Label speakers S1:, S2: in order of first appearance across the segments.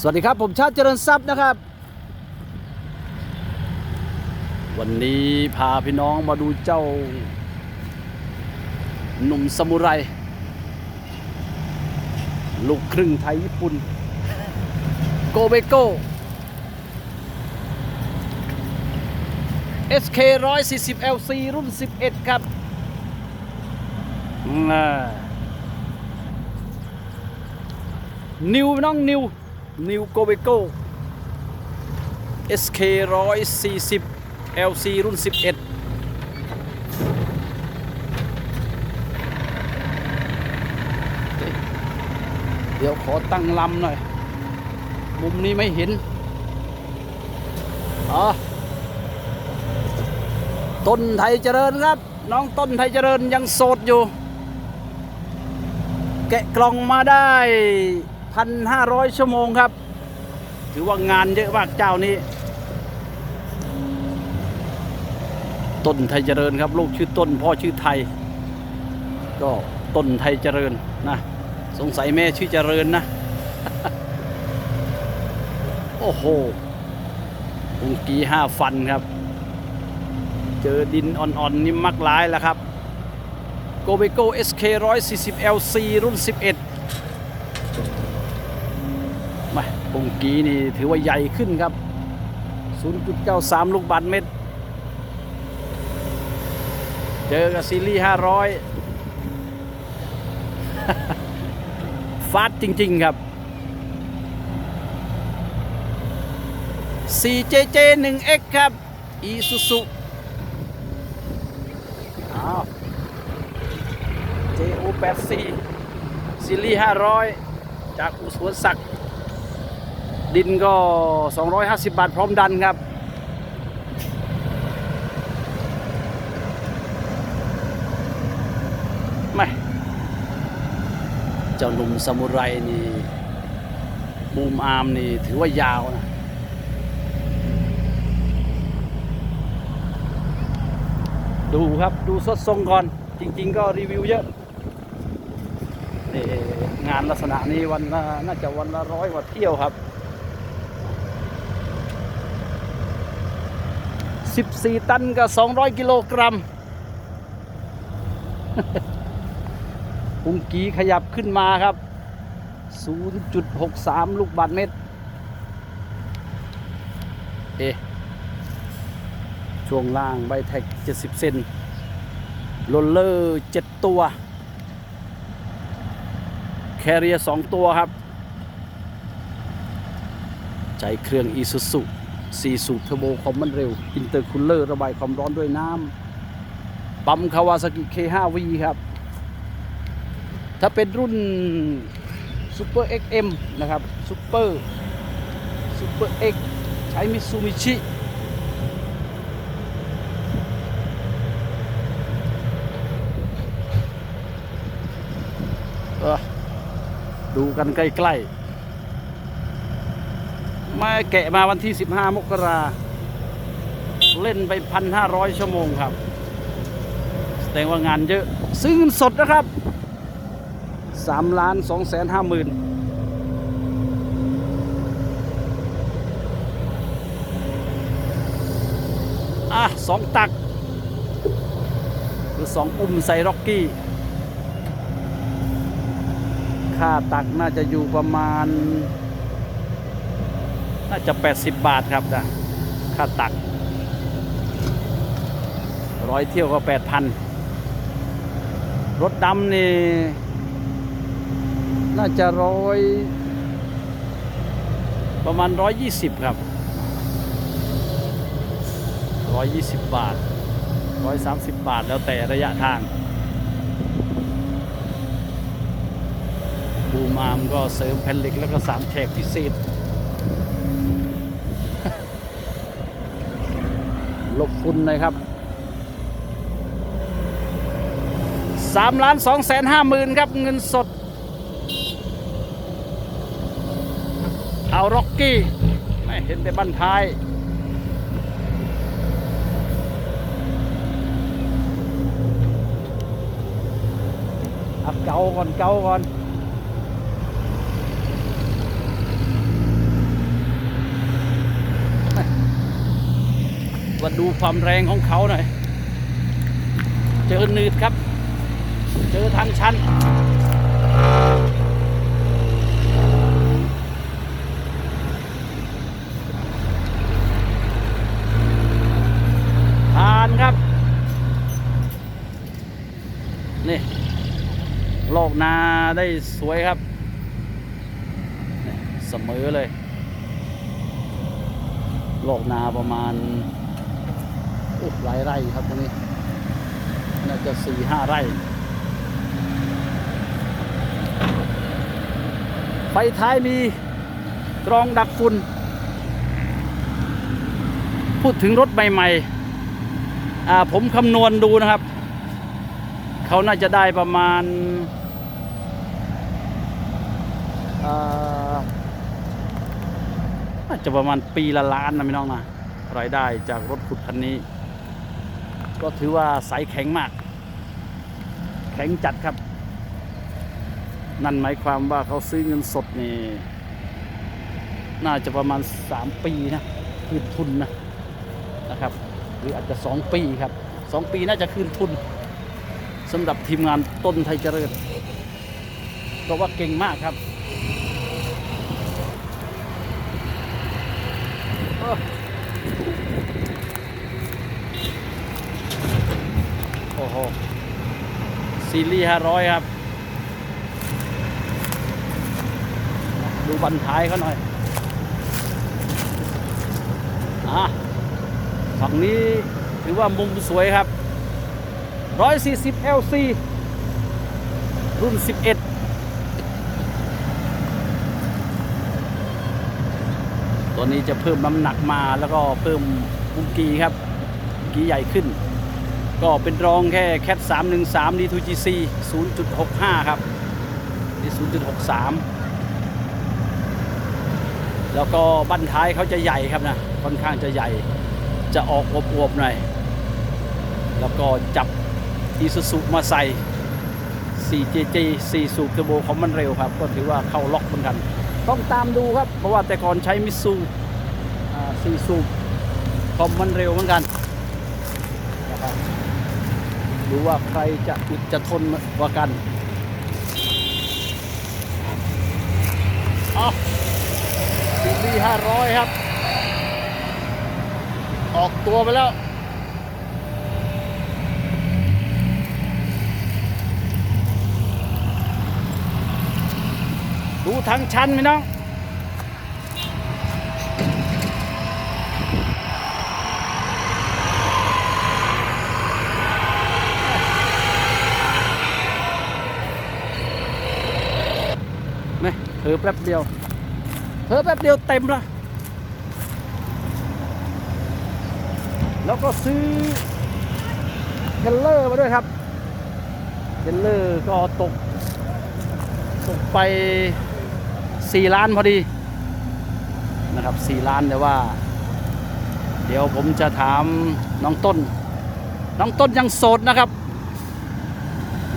S1: สวัสดีครับ ผมชาติเจริญทรัพย์นะครับ วันนี้พาพี่น้องมาดูเจ้า หนุ่มสมุไร ลูกครึ่งไทยญี่ปุ่น โกเบโก้ SK 140 LC รุ่น11ครับนิวน้องนิว นิวโกเบโก้ SK 140 LC รุ่น 11เดี๋ยวขอตั้งลำหน่อย มุมนี้ไม่เห็นอ๋อต้นไทยเจริญครับ น้องต้นไทยเจริญยังโสดอยู่ แกะกล่องมาได้ พันห้าร้อยชั่วโมงครับ ถือว่างานเยอะมากเจ้านี้ ต้นไทยเจริญครับ ลูกชื่อต้นพ่อชื่อไทย ก็ต้นไทยเจริญนะ สงสัยแม่ชื่อเจริญนะ โอ้โหอุงกีห้าฟันครับ เจอดินอ่อนๆนี่มักร้ายแล้วครับโกเบโก้ SK 140 LC รุ่น 11 มาปุงกีนี่ถือว่าใหญ่ขึ้นครับ 0.93 ลูกบาทเมตร เจอกับซีรีส์500 ฟาดจริง ๆ ครับ 4JJ 1X ครับ Isuzu อ้าว JO84 ซีรีส์500 จากอุสวนศักดิ์ ดินก็ 250 บาทพร้อมดันครับไม่เจ้าหนุ่มซามูไรนี่บูมอาร์มนี่ถือว่ายาวนะดูครับดูสดทรงก่อน จริง ๆ ก็รีวิวเยอะนี่งานลักษณะนี้วันละน่าจะวันละร้อยกว่าเที่ยวครับ 14 ตันกับ 200 กิโลกรัมปุงกีขยับขึ้นมาครับ 0.63 ลูกบาทเมตร เอ ช่วงล่างใบแท็ก 70 เซนโรลเลอร์ 7 ตัว แคเรีย 2 ตัวครับ ใจเครื่องอีซูซุ 4 สูบเทอร์โบความมันเร็ว อินเตอร์คูลเลอร์ระบายความร้อนด้วยน้ำปั๊มคาวาซากิ K5V ครับ ถ้าเป็นรุ่น Super XM นะครับ Super Super X ใช้มิซูมิชิดูกันใกล้ ๆ มาแกะมาวันที่ 15 มกราเล่นไป 1,500 ชั่วโมงครับ แสดงว่างานเยอะ ซื้อเงินสดนะครับ3ล้าน2แสนห้าหมื่นอะสองตัก หรือสองปุ่มใส่ร็อกกี้ ค่าตักน่าจะอยู่ประมาณ น่าจะ 80 บาทครับนะค่าตักร้อยเที่ยวก็ 8,000 รถดำนี่ น่าจะร้อยประมาณ 120 ครับ 120 บาท 130 บาทแล้วแต่ระยะทางบูมาร์มก็เสริมแผ่นเหล็กแล้วก็สามแฉกพิเศษ ลบฝุ่นหน่อยครับสามล้านสองแสนห้าหมื่นครับ เงินสด เอาร็อกกี้ ไม่เห็นแต่บันท้ายอับเกาก่อนเกาก่อน มาดูความแรงของเขาหน่อย เจอหนืดครับ เจอทางชันผ่านครับ นี่ลอกนาได้สวยครับ เสมอเลยลอกนาประมาณ อ้หลายไร่ครับตรงนี้ น่าจะสี่ห้าไร่ ไฟท้ายมีกรองดักฝุ่น พูดถึงรถใหม่ๆอผมคำนวณดูนะครับ เขาน่าจะได้ประมาณอาน่าจะประมาณปีละล้านนะพี่น้องนะรายได้จากรถขุดคันนี้ ก็ถือว่าสายแข็งมาก แข็งจัดครับ นั่นหมายความว่าเขาซื้อเงินสดนี่ น่าจะประมาณ 3 ปีนะคืนทุนนะนะครับ หรืออาจจะ 2 ปีครับ 2 ปีน่าจะคืนทุนสำหรับทีมงานต้นไทยเจริญก็ว่าเก่งมากครับเอ้อ โหซีรีส์500ครับ ดูบันท้ายเขาหน่อยอะฝั่งนี้ถือว่ามุมสวยครับ 140 LC รุ่น 11ตัวนี้จะเพิ่มน้ำหนักมาแล้วก็เพิ่มมุมกีครับกีใหญ่ขึ้น ก็เป็นรองแค่แคท313 D2GC 0.65 ครับนี่0.63 แล้วก็บั้นท้ายเขาจะใหญ่ครับนะ ค่อนข้างจะใหญ่ จะออกอวบๆหน่อย แล้วก็จับอีซูซุมาใส่ 4JJ 4สูบเทอร์โบของมันเร็วครับ ก็ถือว่าเข้าล็อกเหมือนกัน ต้องตามดูครับ เพราะว่าแต่ก่อนใช้มิซู4สูบคอมมันเร็วเหมือนกัน ดูว่าใครจะอึดจะทนกว่ากันเอาซีรีส์500ครับ ออกตัวไปแล้วดูทางชันไหมน้อง อแป๊บเดียวเผลอแป๊บเดียวเต็มละแล้วก็ซื้อเทลเลอร์มาด้วยครับเทลเลอร์ก็ตก ตกไป 4 ล้านพอดีนะครับ 4 ล้านแต่ว่า เดี๋ยวผมจะถามน้องต้น น้องต้นยังโสดนะครับ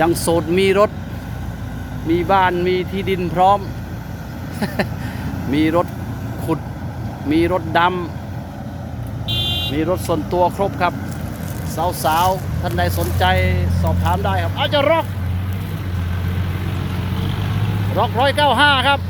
S1: ยังโสดมีรถ มีบ้านมีที่ดินพร้อม มีรถขุด มีรถดำ มีรถส่วนตัวครบครับ สาวๆ ท่านใดสนใจสอบถามได้ครับ อาจจะร็อก ร็อกร้อยเก้าห้าครับ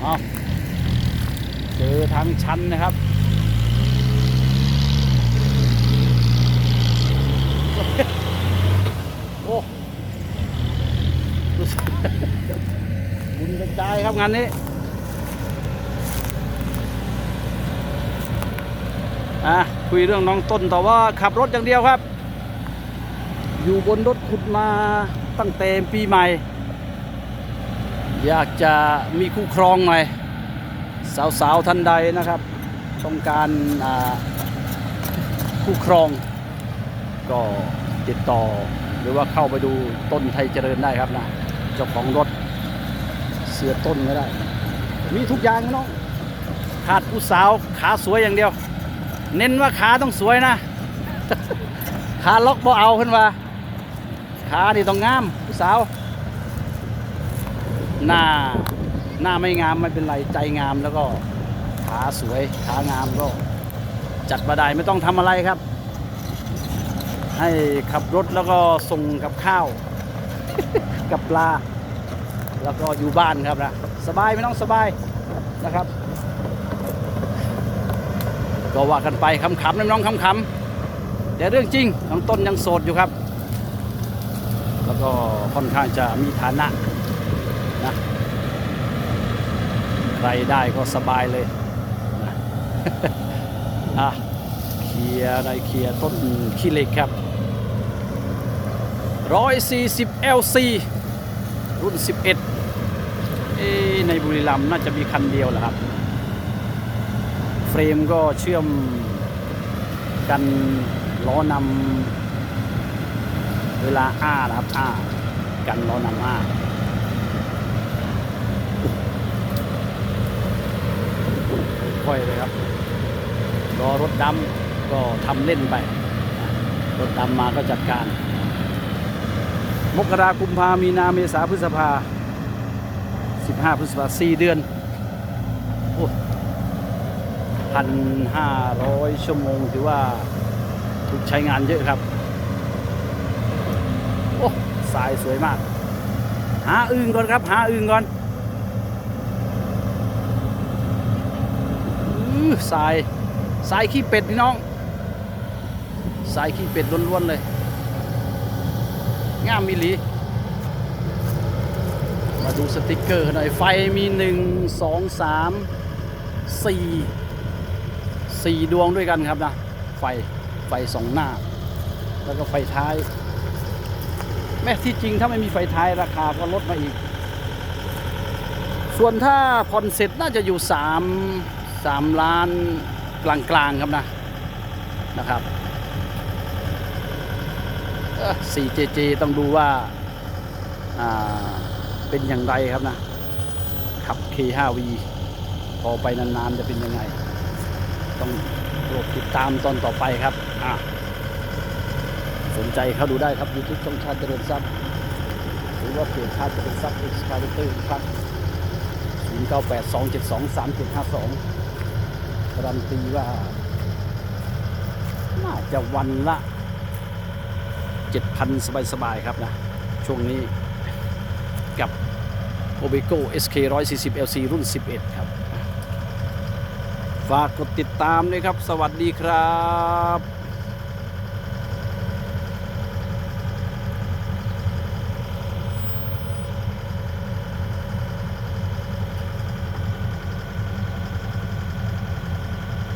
S1: เอาเจอทางชันนะครับ โอ้รู้สึกบุญกระจาย ครับงานนี้อะคุยเรื่องน้องต้นแต่ว่าขับรถอย่างเดียวครับ อยู่บนรถขุดมาตั้งแต่ปีใหม่ อยากจะมีคู่ครองหน่อย สาวๆท่านใดนะครับ ต้องการคู่ครอง ก็ติดต่อหรือว่าเข้าไปดูต้นไทยเจริญได้ครับนะ เจ้าของรถ สือต้นก็ได้ มีทุกอย่างนะน้องขาดผู้สาวขาสวยอย่างเดียว เน้นว่าขาต้องสวยนะขาล็อกบ่เอาขึ้นว่าขานี่ต้องงามผู้สาวหน้าหน้าไม่งามไม่เป็นไรใจงามแล้วก็ขาสวยขางามก็ จัดมาได้ไม่ต้องทำอะไรครับ ให้ขับรถแล้วก็ส่งกับข้าว กับปลา แล้วก็อยู่บ้านครับนะสบายไม่ต้องสบายนะครับ ก็ว่ากันไปคำๆน้องๆคำๆแต่เรื่องจริงน้องต้นยังโสดอยู่ครับ แล้วก็ค่อนข้างจะมีฐานะนะใครได้ก็สบายเลยนะอะเคลียร์ไรเคลียร์ต้นขี้เหล็กครับ 140 LC รุ่น 11เอ๊ะ ในบุรีรัมย์น่าจะมีคันเดียวแหละครับ เฟรมก็เชื่อมกันล้อนำเวลาอ้านะครับอ้ากันล้อนำอ้าค่อยเลยครับรอรถดำก็ทำเล่นไป รถดำมาก็จัดการ มกรากุมภามีนาเมษาพฤษภา 15พฤษภา4เดือนโอ้พันห้าร้อยชั่วโมงถือว่าถูกใช้งานเยอะครับ โอ้สายสวยมาก หาอึ่งก่อนครับ หาอึ่งก่อนอื้อสายสายขี้เป็ดพี่น้อง สายขี้เป็ดล้วนๆเลย งามมิลี มาดูสติกเกอร์หน่อย ไฟมีหนึ่งสองสามสี่สี่ดวงด้วยกันครับนะ ไฟไฟสองหน้า แล้วก็ไฟท้าย แม้ที่จริงถ้าไม่มีไฟท้ายราคาก็ลดมาอีก ส่วนถ้าผ่อนเสร็จน่าจะอยู่สามสามล้านกลางๆครับนะนะครับ 4JJ ต้องดูว่าอ่า เป็นอย่างไรครับนะ ขับ K5V พอไปนานๆจะเป็นยังไง ต้องโปรดติดตามตอนต่อไปครับอะสนใจเข้าดูได้ครับ YouTube ช่องชาติเจริญทรัพย์หรือว่าเพจชาติเจริญทรัพย์ X c a l i t e r ครับ0982723752การันตีว่า น่าจะวันละ 7,000 สบายๆ ครับนะ ช่วงนี้ กับ o b e g o SK 140 LC รุ่น 11 ครับ ฝากกดติดตามด้วยครับ สวัสดีครับ